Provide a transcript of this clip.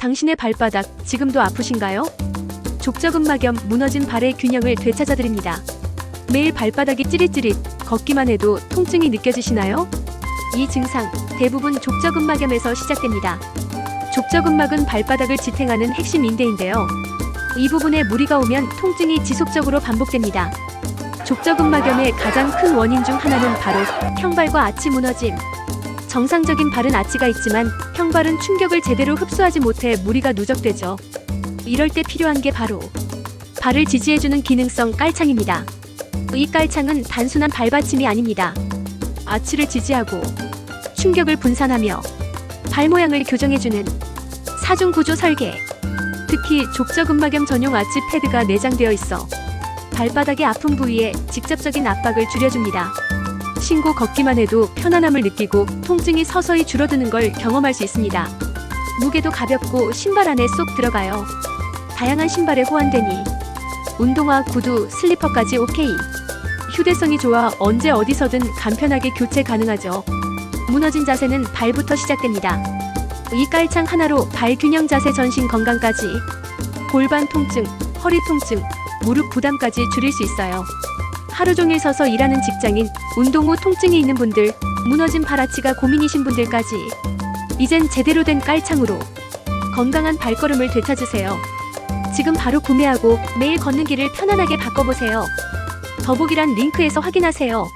당신의 발바닥 지금도 아프신가요? 족저근막염 무너진 발의 균형을 되찾아드립니다. 매일 발바닥이 찌릿찌릿 걷기만 해도 통증이 느껴지시나요? 이 증상 대부분 족저근막염에서 시작됩니다. 족저근막은 발바닥을 지탱하는 핵심 인대인데요. 이 부분에 무리가 오면 통증이 지속적으로 반복됩니다. 족저근막염의 가장 큰 원인 중 하나는 바로 평발과 아치 무너짐. 정상적인 발은 아치가 있지만 평발은 충격을 제대로 흡수하지 못해 무리가 누적되죠. 이럴 때 필요한 게 바로 발을 지지해주는 기능성 깔창입니다. 이 깔창은 단순한 발받침이 아닙니다. 아치를 지지하고 충격을 분산하며 발 모양을 교정해주는 사중 구조 설계. 특히 족저근막염 전용 아치 패드가 내장되어 있어 발바닥의 아픈 부위에 직접적인 압박을 줄여줍니다. 신고 걷기만 해도 편안함을 느끼고 통증이 서서히 줄어드는 걸 경험할 수 있습니다. 무게도 가볍고 신발 안에 쏙 들어가요. 다양한 신발에 호환되니 운동화, 구두, 슬리퍼까지 오케이. 휴대성이 좋아 언제 어디서든 간편하게 교체 가능하죠. 무너진 자세는 발부터 시작됩니다. 이 깔창 하나로 발 균형 자세 전신 건강까지 골반 통증, 허리 통증, 무릎 부담까지 줄일 수 있어요. 하루 종일 서서 일하는 직장인, 운동 후 통증이 있는 분들, 무너진 발아치가 고민이신 분들까지 이젠 제대로 된 깔창으로 건강한 발걸음을 되찾으세요. 지금 바로 구매하고 매일 걷는 길을 편안하게 바꿔보세요. 더보기란 링크에서 확인하세요.